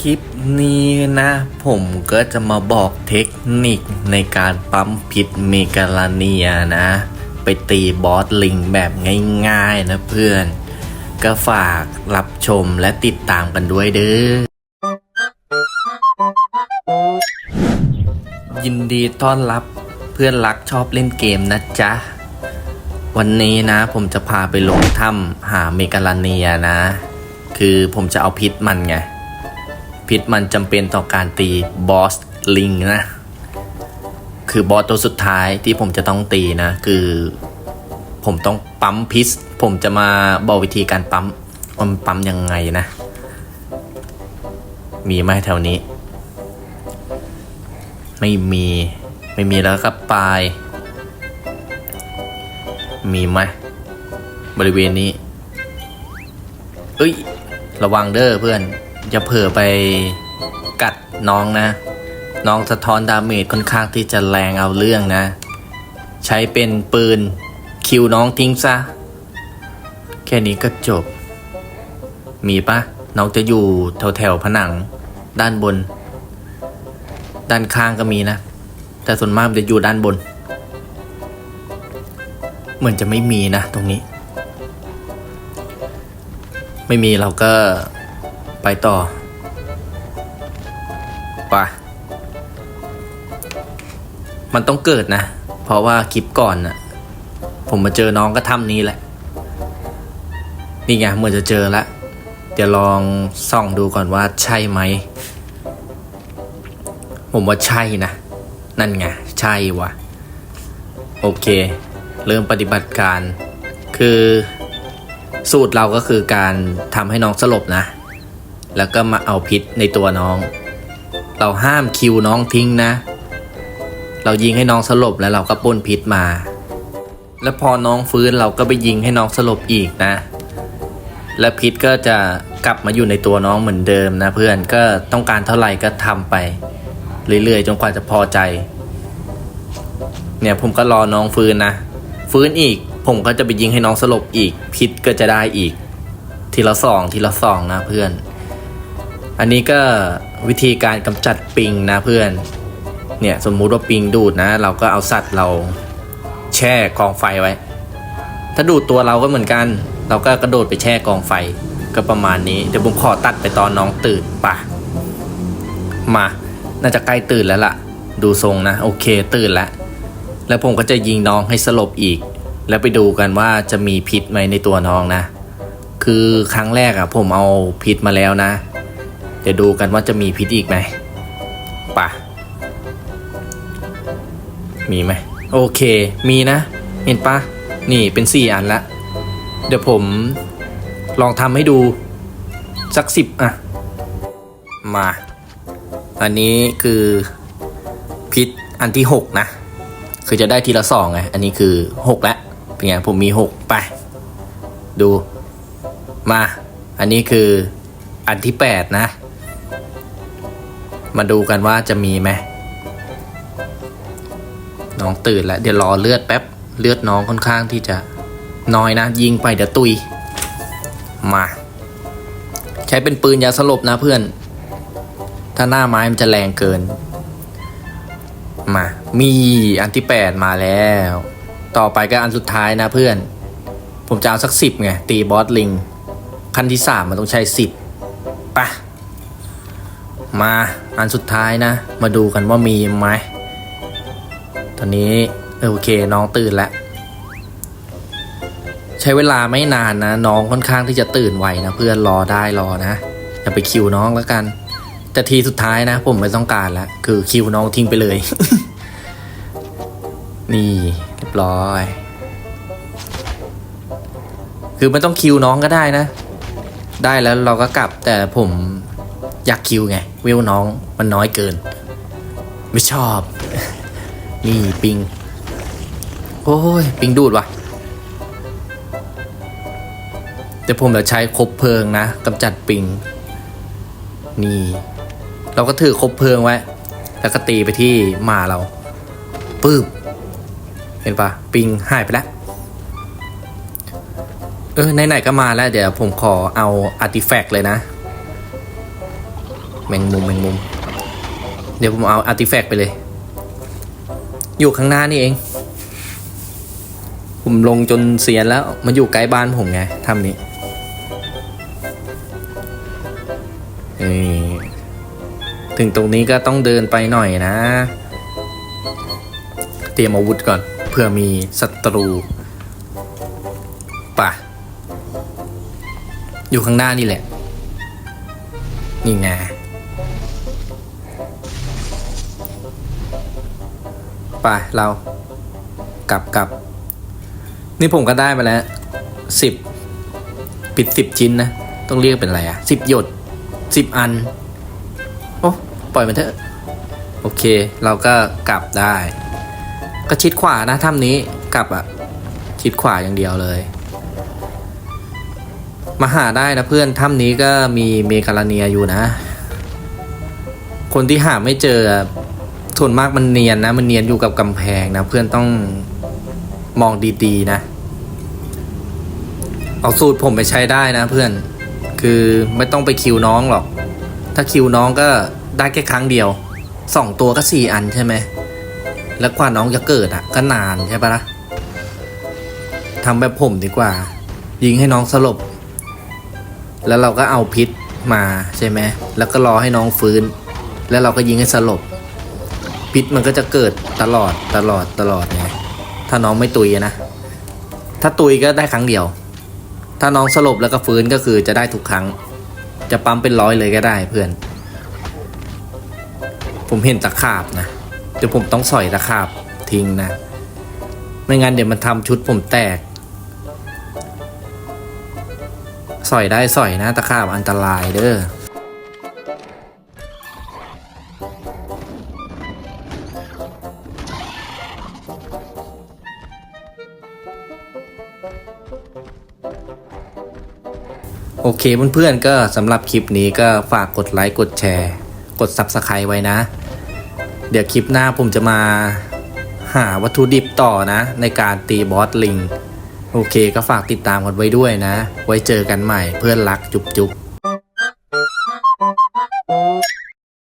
คลิปนี้นะ ผมก็จะมาบอกเทคนิคในการปั๊มพิษเมกาลาเนียนะ ไปตีบอสลิงแบบง่ายๆนะเพื่อน ก็ฝากรับชมและติดตามกันด้วยเด้อยินดีต้อนรับเพื่อนรักชอบเล่นเกมนะจ๊ะ วันนี้นะผมจะพาไปลงถ้ำหาเมกาลาเนียนะ คือผมจะเอาพิษมันไง พิษมันจำเป็นต่อการตีบอสลิงนะ คือบอสตัวสุดท้ายที่ผมจะต้องตีนะ คือผมต้องปั๊มพิษ ผมจะมาบอกวิธีการปั๊มว่ามันปั๊มยังไงนะ มีไหมแถวนี้ ไม่มีไม่มีแล้วก็ปลาย มีไหมบริเวณนี้ เอ้ย ระวังเด้อเพื่อน อย่าเผลอไปกัดน้องนะ น้องสะท้อนดาเมจค่อนข้างที่จะแรงเอาเรื่องนะ ใช้เป็นปืนคิวน้องทิ้งซะ แค่นี้ก็จบ มีปะน้องจะอยู่แถวแถวผนัง ด้านบน ด้านข้างก็มีนะ แต่ส่วนมากมันจะอยู่ด้านบน เหมือนจะไม่มีนะตรงนี้ ไม่มีเราก็ ไปต่อไปมันต้องเกิดนะ เพราะว่าคลิปก่อนน่ะ ผมมาเจอน้องก็ทำนี้แหละ นี่ไงเหมือนจะเจอละเดี๋ยวลองส่องดูก่อนว่าใช่ไหม ผมว่าใช่นะ นั่นไง ใช่วะโอเค เริ่มปฏิบัติการ คือสูตรเราก็คือการทำให้น้องสลบนะ แล้วก็มาเอาพิษในตัวน้อง เราห้ามคิวน้องทิ้งนะ เรายิงให้น้องสลบแล้วเราก็ป้นพิษมา แล้วพอน้องฟื้นเราก็ไปยิงให้น้องสลบอีกนะ และพิษก็จะกลับมาอยู่ในตัวน้องเหมือนเดิมนะเพื่อนก็ต้องการเท่าไหร่ก็ทำไป เรื่อยๆจนกว่าจะพอใจ เนี่ยผมก็รอน้องฟื้นนะ ฟื้นอีกผมก็จะไปยิงให้น้องสลบอีกพิษก็จะได้อีก ทีละสองทีละสองนะเพื่อน อันนี้ก็วิธีการกำจัดปิงนะเพื่อน เนี่ยสมมุติว่าปิงดูดนะ เราก็เอาสัตว์เราแช่กองไฟไว้ ถ้าดูดตัวเราก็เหมือนกัน เราก็กระโดดไปแช่กองไฟก็ประมาณนี้ เดี๋ยวผมขอตัดไปตอนน้องตื่นปะมา น่าจะใกล้ตื่นแล้วล่ะ ดูทรงนะ โอเคตื่นแล้ว แล้วผมก็จะยิงน้องให้สลบอีก แล้วไปดูกันว่าจะมีพิษไหมในตัวน้องนะ คือครั้งแรกอะผมเอาพิษมาแล้วนะ ดี๋ยวดูกันว่าจะมีพิษอีกไหมป่ะ มีไหม โอเค มีนะ เห็นปะนี่เป็นสี่อันละ เดี๋ยวผมลองทำให้ดู สักสิบอะมา อันนี้คือพิษอันที่หกนะ คือจะได้ทีละสองไง อันนี้คือหกแล้วเป็นไงผมมีหกไป ดู มา อันนี้คืออันที่แปดนะ มาดูกันว่าจะมีไหมน้องตื่นแล้ว เดี๋ยวรอเลือดแป๊บ เลือดน้องค่อนข้างที่จะน้อยนะ ยิงไปเดี๋ยวตุย มา ใช้เป็นปืนยาสลบนะเพื่อน ถ้าหน้าไม้มันจะแรงเกิน มา มีอันที่แปดมาแล้ว ต่อไปก็อันสุดท้ายนะเพื่อน ผมจะเอาสักสิบไง ตีบอสลิง ขั้นที่สามมันต้องใช้สิบปะ มาอันสุดท้ายนะ มาดูกันว่ามีไหม ตอนนี้โอเคน้องตื่นแล้ว ใช้เวลาไม่นานนะ น้องค่อนข้างที่จะตื่นไวนะ เพื่อนรอได้รอนะ อย่าไปคิวน้องแล้วกัน แต่ทีสุดท้ายนะ ผมไม่ต้องการแล้วคือคิวน้องทิ้งไปเลย นี่เรียบร้อย คือไม่ต้องคิวน้องก็ได้นะ ได้แล้วเราก็กลับแต่ผม อยากคิวไงวิวน้องมันน้อยเกิน ไม่ชอบ นี่ปิง โอ้ย ปิงดูดว่ะแต่ผมจะใช้คบเพลิงนะกำจัดปิง นี่ เราก็ถือคบเพลิงไว้ แล้วก็ตีไปที่หมาเราปึ๊บเห็นปะปิงหายไปแล้วเออไหนๆก็มาแล้ว เดี๋ยวผมขอเอาอาร์ติแฟกต์เลยนะ แมงมุมแมงมุม เดี๋ยวผมเอาอาร์ติแฟกต์ไปเลย อยู่ข้างหน้านี่เอง ผมลงจนเสียนแล้ว มันอยู่ใกล้บ้านผมไงทำนี้ถึงตรงนี้ก็ต้องเดินไปหน่อยนะ เตรียมอาวุธก่อน เพื่อมีศัตรูป่ะ อยู่ข้างหน้านี่แหละ นี่ไง ไปเรากลับกลับนี่ผมก็ได้มาแล้วสิบปิดสิบชิ้นนะ ต้องเรียกเป็นอะไรอะสิบหยดสิบอัน โอ้ปล่อยมันเถอะ โอเค เราก็กลับได้ ก็ชิดขวานะถ้ำนี้กลับอะชิดขวาอย่างเดียวเลย มาหาได้นะเพื่อนถ้ำนี้ก็มีเมกาลาเนียอยู่นะ คนที่หาไม่เจอ ส่วนมากมันเนียนนะ มันเนียนอยู่กับกำแพงนะ เพื่อนต้องมองดีๆนะ เอาสูตรผมไปใช้ได้นะ เพื่อน คือไม่ต้องไปคิวน้องหรอก ถ้าคิวน้องก็ได้แค่ครั้งเดียวสองตัวก็สี่อันใช่ไหม แล้วกว่าน้องจะเกิดอะ ก็นานใช่ปะละ่ะทำแบบผมดีกว่า ยิงให้น้องสลบ แล้วเราก็เอาพิษมาใช่ไหม แล้วก็รอให้น้องฟื้น แล้วเราก็ยิงให้สลบ พิษมันก็จะเกิดตลอดตลอดตลอดไงถ้าน้องไม่ตุยนะ ถ้าตุยก็ได้ครั้งเดียว ถ้าน้องสลบแล้วก็ฟื้นก็คือจะได้ทุกครั้ง จะปั๊มเป็นร้อยเลยก็ได้เพื่อน ผมเห็นตะขาบนะเดี๋ยวผมต้องสอยตะขาบทิ้งนะ ไม่งั้นเดี๋ยวมันทำชุดผมแตก สอยได้สอยนะตะขาบอันตรายเด้อ โอเคเพื่อนๆก็สำหรับคลิปนี้ก็ฝากกดไลค์กดแชร์ กด Subscribe ไว้นะ เดี๋ยวคลิปหน้าผมจะมาหาวัตถุดิบต่อนะ ในการตีบอสลิง โอเคก็ฝากติดตามกันไว้ด้วยนะ ไว้เจอกันใหม่เพื่อนรักจุ๊บ